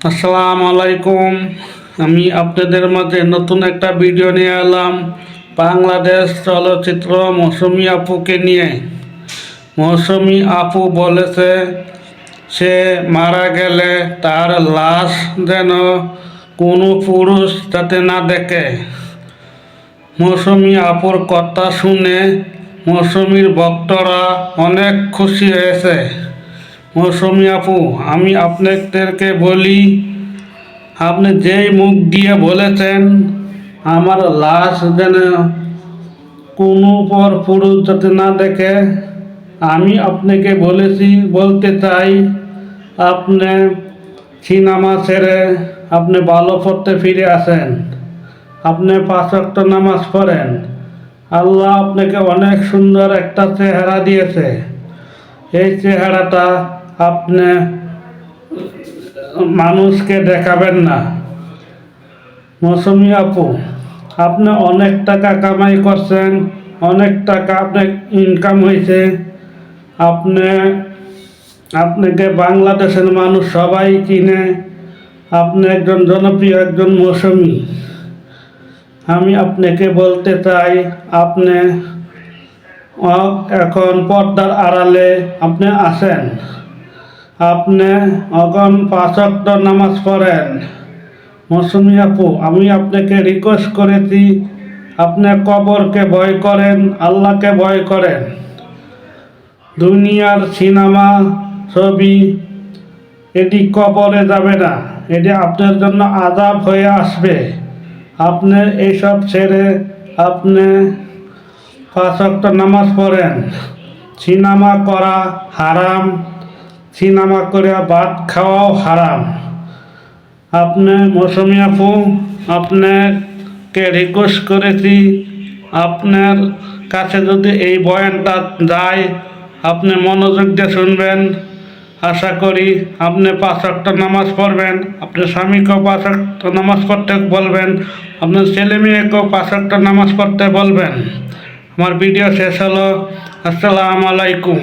আসসালামু আলাইকুম। আমি আপনাদের মাঝে নতুন একটা ভিডিও নিয়ে এলাম। বাংলাদেশ চলচ্চিত্র মৌসুমি আপুকে নিয়ে। মৌসুমি আপু বলেছে, সে মারা গেলে তার লাশ যেন কোনো পুরুষ যাতে না দেখে। মৌসুমি আপুর কথা শুনে মৌসুমির ভক্তরা অনেক খুশি হয়েছে। মৌসুমি আপু, আমি আপনাদেরকে বলি, আপনি যেই মুখ দিয়ে বলেছেন, আমার লাশ যেন কোনো পর পুরুষ যাতে না দেখে, আমি আপনাকে বলেছি, বলতে চাই, আপনি সিনেমা ছেড়ে আপনি ভালো পড়তে ফিরে আসেন। আপনি পাঁচ নামাজ পড়েন। আল্লাহ আপনাকে অনেক সুন্দর একটা চেহারা দিয়েছে। এই চেহারাটা আপনি মানুষকে দেখাবেন না। মৌসুমি আপু, আপনি অনেক টাকা কামাই করছেন, অনেক টাকা আপনার ইনকাম হয়েছে। আপনি, আপনাকে বাংলাদেশের মানুষ সবাই চিনে। আপনি একজন জনপ্রিয়, একজন মৌসুমি। আমি আপনাকে বলতে চাই, আপনি এখন পর্দার আড়ালে আপনি আসেন আপনি অগন পাঁচক্ত নামাজ পড়েন। মৌসুমি আপু, আমি আপনাকে রিকোয়েস্ট করেছি, আপনি কবরকে ভয় করেন, আল্লাহকে ভয় করেন। দুনিয়ার সিনেমা, ছবি, এটি কবরে যাবে না। এটি আপনার জন্য আজাব হয়ে আসবে। আপনি এইসব ছেড়ে আপনি পাঁচ ওয়াক্ত নামাজ পড়েন। সিনেমা করা হারাম। সিনেমা করে ভাত খাওয়াও হারাম। আপনি মৌসুমি আপু, আপনাকে রিকোয়েস্ট করেছি, আপনার কাছে যদি এই বয়ানটা যায়, আপনি মনোযোগ দিয়ে শুনবেন। আশা করি আপনি পাঁচ ওয়াক্ত নামাজ পড়বেন আপনার স্বামীকেও পাঁচ ওয়াক্ত নামাজ পড়তে বলবেন আপনার ছেলে মেয়েকেও পাঁচ ওয়াক্ত নামাজ পড়তে বলবেন। আমার ভিডিও শেষ হলো, আসসালামু আলাইকুম।